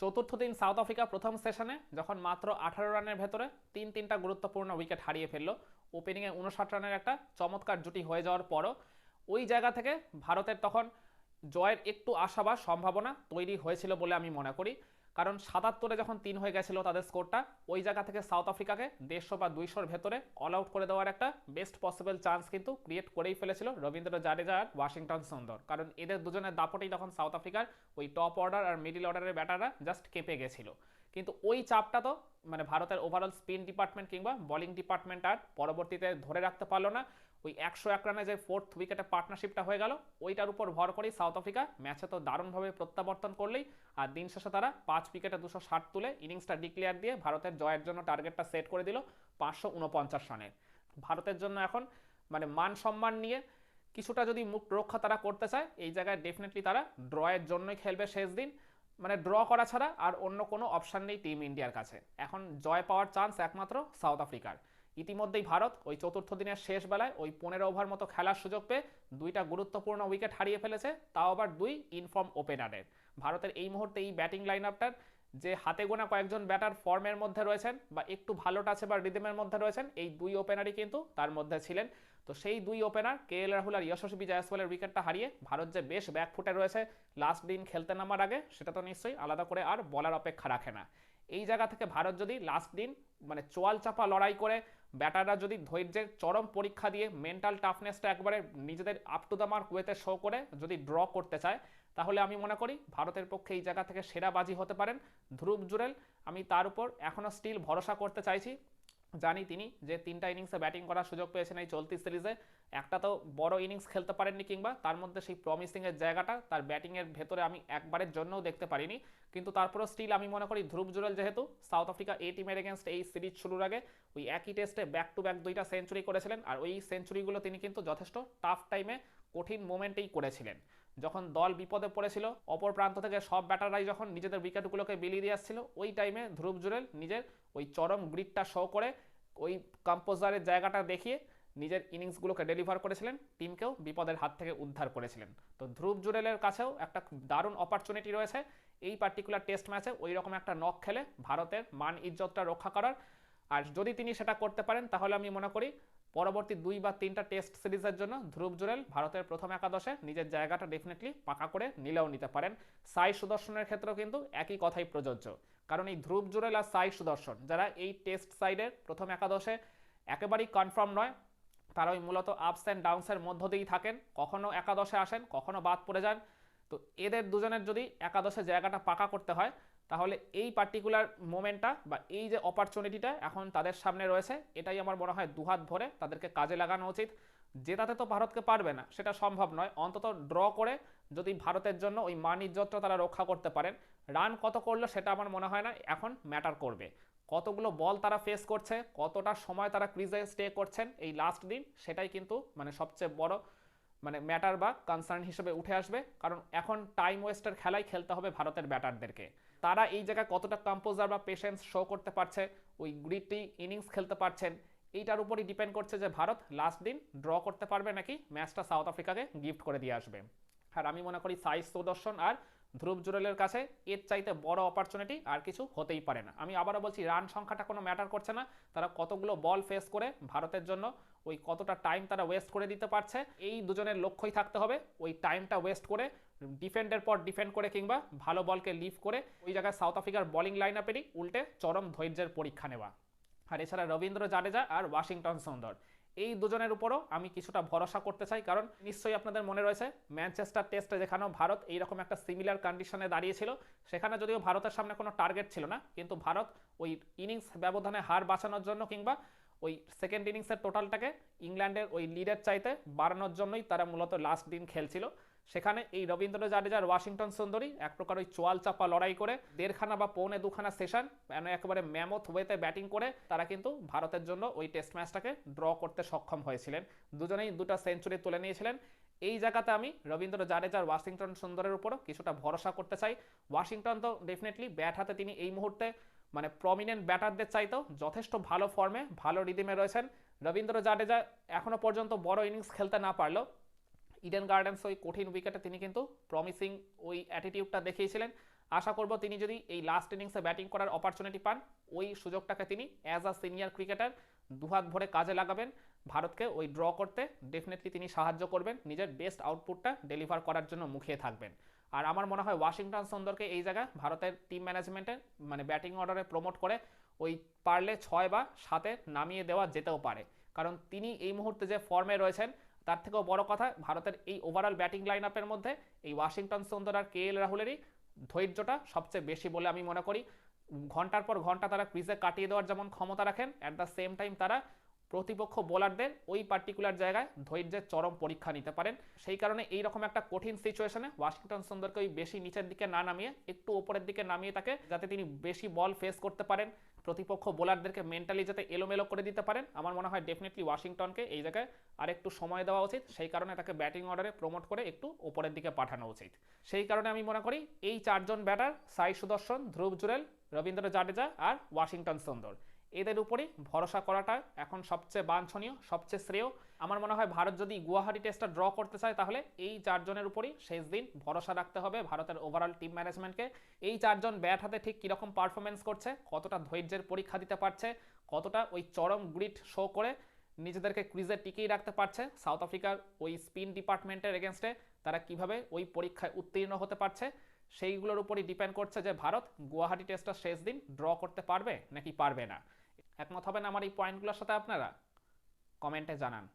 চতুর্থ দিন south Africa প্রথম সেশনে যখন মাত্র আঠারো রানের ভেতরে তিন তিনটা গুরুত্বপূর্ণ উইকেট হারিয়ে ফেলল। ওপেনিংয়ে উনষাট রানের একটা চমৎকার জুটি হয়ে যাওয়ার পরও ওই জায়গা থেকে ভারতের তখন জয়ের একটু আশা বা সম্ভাবনা তৈরি হয়েছিল বলে আমি মনে করি। কারণ সাতাত্তরে যখন তিন হয়ে গেছিল তাদের স্কোরটা, ওই জায়গা থেকে সাউথ আফ্রিকাকে দেড়শো বা দুইশোর ভেতরে অল আউট করে দেওয়ার একটা বেস্ট পসিবল চান্স কিন্তু ক্রিয়েট করেই ফেলেছিল রবীন্দ্র জাডেজা আর ওয়াশিংটন সুন্দর। কারণ এদের দুজনের দাপটেই তখন সাউথ আফ্রিকার ওই টপ অর্ডার আর মিডিল অর্ডারের ব্যাটাররা জাস্ট কেঁপে গেছিল। কিন্তু ওই চাপটা তো মানে ভারতের ওভারঅল স্পিন ডিপার্টমেন্ট কিংবা বোলিং ডিপার্টমেন্ট আর পরবর্তীতে ধরে রাখতে পারল না। ওই একশো এক রানে যে ফোর্থ উইকেটে পার্টনারশিপটা হয়ে গেল, ওইটার উপর ভর করেই সাউথ আফ্রিকা ম্যাচে তো দারুণভাবে প্রত্যাবর্তন করলেই আর দিন শেষে তারা পাঁচ উইকেটে দুশো ষাট তুলে ইনিংসটা ডিক্লেয়ার দিয়ে ভারতের জয়ের জন্য টার্গেটটা সেট করে দিল পাঁচশো উনপঞ্চাশ রানের ভারতের জন্য এখন মানে মান সম্মান নিয়ে কিছুটা যদি মুখ রক্ষা তারা করতে চায়, এই জায়গায় ডেফিনেটলি তারা ড্রয়ের জন্যই খেলবে শেষ দিন। মানে ড্র করা ছাড়া আর অন্য কোনো অপশান নেই টিম ইন্ডিয়ার কাছে। এখন জয় পাওয়ার চান্স একমাত্র সাউথ আফ্রিকার ইতিমধ্যেই ভারত ওই চতুর্থ দিনের শেষ বেলায় ওই পনেরো ওভার মতো খেলার সুযোগ পেয়ে দুইটা গুরুত্বপূর্ণ উইকেট হারিয়ে ফেলেছে, তাও আবার দুই ইনফর্ম ওপেনারের ভারতের এই মুহূর্তে এই ব্যাটিং লাইন আপটার যে হাতে গোনা কয়েকজন ব্যাটার ফর্মের মধ্যে রয়েছেন বা একটু ভালো টাচে বা রিদমের মধ্যে রয়েছেন, এই দুই ওপেনারই কিন্তু তার মধ্যে ছিলেন। তো সেই দুই ওপেনার কে এল রাহুল আর যশস্বী জয়সওয়ালের উইকেটটা হারিয়ে ভারত যে বেশ ব্যাকফুটে রয়েছে লাস্ট দিন খেলতে নামার আগে, সেটা তো নিশ্চয়ই আলাদা করে আর বলার অপেক্ষা রাখে না। এই জায়গা থেকে ভারত যদি লাস্ট দিন মানে চোয়াল চাপা লড়াই করে, ব্যাটাররা যদি ধৈর্যের চরম পরীক্ষা দিয়ে মেন্টাল টাফনেসটা একবারে নিজেদের আপ টু দ্য মার্ক ওয়েতে শো করে যদি ড্র করতে চায়, তাহলে আমি মনে করি ভারতের পক্ষে এই জায়গা থেকে সেরা বাজি হতে পারেন ধ্রুব জুরেল। আমি তার উপর এখনও স্টিল ভরসা করতে চাইছি। জানি তিনি যে তিনটা ইনিংসে ব্যাটিং করার সুযোগ পেয়েছেন এই চলতি সিরিজে একটা তো বড় ইনিংস খেলতে পারেননি কিংবা তার মধ্যে সেই প্রমিসিংয়ের জায়গাটা তার ব্যাটিংয়ের ভেতরে আমি একবারের জন্যও দেখতে পারিনি। কিন্তু তারপরেও স্টিল আমি মনে করি ধ্রুব জুরেল যেহেতু সাউথ আফ্রিকা এ টিমের এগেনস্ট এই সিরিজ শুরুর আগে ওই একই টেস্টে ব্যাক টু ব্যাক দুইটা সেঞ্চুরি করেছিলেন। আর ওই সেঞ্চুরিগুলো তিনি কিন্তু যথেষ্ট টাফ টাইমে কঠিন মোমেন্টেই করেছিলেন। যখন দল বিপদে পড়েছিল, অপর প্রান্ত থেকে সব ব্যাটাররাই যখন নিজেদের উইকেটগুলোকে বিলিয়ে দিয়ে আসছিল, ওই টাইমে ধ্রুব জুরেল নিজের ওই চরম গ্রিডটা শো করে ওই কম্পোজারের জায়গাটা দেখিয়ে নিজের ইনিংসগুলোকে ডেলিভার করেছিলেন টিমকেও বিপদের হাত থেকে উদ্ধার করেছিলেন। তো ধ্রুব জুরেলের কাছেও একটা দারুণ অপরচুনিটি রয়েছে, এই পার্টিকুলার টেস্ট ম্যাচে ওই রকম একটা নখ খেলে ভারতের মান ইজ্জতটা রক্ষা করার। আর যদি তিনি সেটা করতে পারেন, তাহলে আমি মনে করি পরবর্তী দুই বা তিনটা টেস্ট সিরিজের জন্য ধ্রুব জুরেল ভারতের প্রথম একাদশে নিজের জায়গাটা ডেফিনেটলি পাকা করে নিলেও নিতে পারেন। সাই সুদর্শনের ক্ষেত্রেও কিন্তু একই কথাই প্রযোজ্য। কারণ এই ধ্রুব জুরেল আর সাই সুদর্শন, যারা এই টেস্ট সাইডের প্রথম একাদশে একেবারেই কনফার্ম নয় তারা ওই মূলত আপস অ্যান্ড ডাউনসের মধ্য দিয়েই থাকেন। কখনো একাদশে আসেন, কখনো বাদ পড়ে যান। তো এদের দুজনের যদি একাদশে জায়গাটা পাকা করতে হয় তাহলে এই পার্টিকুলার মোমেন্টটা বা এই যে অপরচুনিটিটা এখন তাদের সামনে রয়েছে, এটাই আমার মনে হয় দুহাত ভরে তাদেরকে কাজে লাগানো উচিত। জেতাতে তো ভারতকে পারবে না, সেটা সম্ভব নয়। অন্তত ড্র করে যদি ভারতের জন্য ওই মান ইজ্জতটা তারা রক্ষা করতে পারেন রান কত করল সেটা আমার মনে হয় না, এখন ম্যাটার করবে। কতগুলো বল তারা ফেস করছে, কতটা সময় তারা ক্রিজে স্টে করছেন এই লাস্ট দিন, সেটাই কিন্তু মানে সবচেয়ে বড় মানে ম্যাটার বা কনসার্ন হিসেবে উঠে আসবে। কারণ এখন টাইম ওয়েস্টের খেলাই খেলতে হবে ভারতের ব্যাটারদেরকে তারা এই জায়গায় কতটা কম্পোজার বা পেশেন্স শো করতে পারছে, ওই গ্রিটি ইনিংস খেলতে পারছেন, এইটার উপরই ডিপেন্ড করছে যে ভারত লাস্ট দিন ড্র করতে পারবে নাকি? ম্যাচটা সাউথ আফ্রিকাকে গিফট করে দিয়ে আসবে। আর আমি মনে করি সাইজ সুদর্শন আর ধ্রুব জুরেলের কাছে, এর চাইতে বড় অপরচুনিটি আর কিছু হতেই পারে না। আমি আবারও বলছি রান সংখ্যাটা কোনো ম্যাটার করছে না। তারা কতগুলো বল ফেস করে ভারতের জন্য, ওই কতটা টাইম তারা ওয়েস্ট করে দিতে পারছে, এই দুজনের লক্ষ্যই থাকতে হবে। ওই টাইমটা ওয়েস্ট করে ডিফেন্ডের পর ডিফেন্ড করে কিংবা ভালো বলকে লিভ করে, ওই জায়গায় সাউথ আফ্রিকার বোলিং লাইন আপেরই উল্টে চরম ধৈর্যের পরীক্ষা নেওয়া। আর এছাড়া রবীন্দ্র জাডেজা আর ওয়াশিংটন সুন্দর। এই দুজনের উপরও আমি কিছুটা ভরসা করতে চাই, কারণ নিশ্চয়ই আপনাদের মনে রয়েছে ম্যানচেস্টার টেস্টে যেখানেও ভারত এইরকম একটা সিমিলার কন্ডিশনে দাঁড়িয়েছিল, সেখানে যদিও ভারতের সামনে কোনো টার্গেট ছিল না, কিন্তু ভারত ওই ইনিংস ব্যবধানে হার বাঁচানোর জন্য কিংবা ওই সেকেন্ড ইনিংসের টোটালটাকে ইংল্যান্ডের ওই লিডের চাইতে বাড়ানোর জন্যই তারা মূলত লাস্ট দিন খেলছিল। সেখানে এই রবীন্দ্র জাডেজার ওয়াশিংটন সুন্দরী এক প্রকার ওই চোয়াল চাপা লড়াই করে দেড়খানা বা পৌনে দুখানা সেশন মানে একেবারে ম্যামথ ওয়েতে ব্যাটিং করে তারা কিন্তু ভারতের জন্য ওই টেস্ট ম্যাচটাকে ড্র করতে সক্ষম হয়েছিলেন। দুজনেই দুটো সেঞ্চুরি তুলে নিয়েছিলেন। এই জায়গাতে আমি রবীন্দ্র জাডেজার ওয়াশিংটন সুন্দরের উপরও কিছুটা ভরসা করতে চাই। ওয়াশিংটন তো ডেফিনেটলি ব্যাট হাতে তিনি এই মুহূর্তে মানে প্রমিনেন্ট ব্যাটারদের চাইতেও যথেষ্ট ভালো ফর্মে ভালো রিদিমে রয়েছেন। রবীন্দ্র জাডেজা এখনও পর্যন্ত বড় ইনিংস খেলতে না পারলেও ইডেন গার্ডেন্স ওই কঠিন উইকেটে তিনি কিন্তু প্রমিসিং ওই অ্যাটিটিউডটা দেখিয়েছিলেন। আশা করব তিনি যদি এই লাস্ট ইনিংসে ব্যাটিং করার অপরচুনিটি পান, ওই সুযোগটাকে তিনি অ্যাজ আ সিনিয়র ক্রিকেটার দুহাত ভরে কাজে লাগাবেন। ভারতকে ওই ড্র করতে ডেফিনেটলি তিনি সাহায্য করবেন। নিজের বেস্ট আউটপুটটা ডেলিভার করার জন্য মুখিয়ে থাকবেন। আর আমার মনে হয় ওয়াশিংটন সুন্দরকে এই জায়গায় ভারতের টিম ম্যানেজমেন্টে মানে ব্যাটিং অর্ডারে প্রমোট করে ওই পারলে ছয় বা সাতে নামিয়ে দেওয়া যেতেও পারে। কারণ তিনি এই মুহূর্তে যে ফর্মে রয়েছেন তার থেকেও বড় কথা, ভারতের এই ওভারঅল ব্যাটিং লাইন আপের মধ্যে এই ওয়াশিংটন সুন্দর আর কে এল রাহুলেরই ধৈর্যটা সবচেয়ে বেশি বলে আমি মনে করি। ঘণ্টার পর ঘণ্টা তারা ক্রিজে কাটিয়ে দেওয়ার যেমন ক্ষমতা রাখেন অ্যাট দ্য সেম টাইম তারা প্রতিপক্ষ বোলারদের ওই পার্টিকুলার জায়গায় ধৈর্যের চরম পরীক্ষা নিতে পারেন। সেই কারণে এই রকম একটা কঠিন সিচুয়েশনে ওয়াশিংটন সুন্দরকে ওই বেশি নিচের দিকে না নামিয়ে, একটু ওপরের দিকে নামিয়ে তাকে যাতে তিনি বেশি বল ফেস করতে পারেন। প্রতিপক্ষ বোলারদেরকে মেন্টালি যাতে এলোমেলো করে দিতে পারেন। আমার মনে হয় ডেফিনেটলি ওয়াশিংটনকে এই জায়গায় আর একটু সময় দেওয়া উচিত। সেই কারণে তাকে ব্যাটিং অর্ডারে প্রমোট করে একটু ওপরের দিকে পাঠানো উচিত। সেই কারণে আমি মনে করি এই চারজন ব্যাটার সাই সুদর্শন, ধ্রুব জুরেল, রবীন্দ্র জাডেজা আর ওয়াশিংটন সুন্দর। এদের উপরই ভরসা করাটা এখন সবচেয়ে বাঞ্ছনীয়, সবচেয়ে শ্রেয়। আমার মনে হয় ভারত যদি গুয়াহাটি টেস্টটা ড্র করতে চায়, তাহলে এই চারজনের উপরই শেষ দিন ভরসা রাখতে হবে ভারতের ওভারঅল টিম ম্যানেজমেন্টকে এই চারজন ব্যাট হাতে ঠিক কীরকম পারফরমেন্স করছে, কতটা ধৈর্যের পরীক্ষা দিতে পারছে, কতটা ওই চরম গ্রিট শো করে নিজেদেরকে ক্রিজে টিকিয়ে রাখতে পারছে সাউথ আফ্রিকার ওই স্পিন ডিপার্টমেন্টের এগেনস্টে তারা কীভাবে ওই পরীক্ষায় উত্তীর্ণ হতে পারছে, সেইগুলোর উপরই ডিপেন্ড করছে যে ভারত গুয়াহাটি টেস্টটা শেষ দিন ড্র করতে পারবে নাকি পারবে না। একমত হবেন আমার এই পয়েন্টগুলোর সাথে আপনারা? কমেন্টে জানান।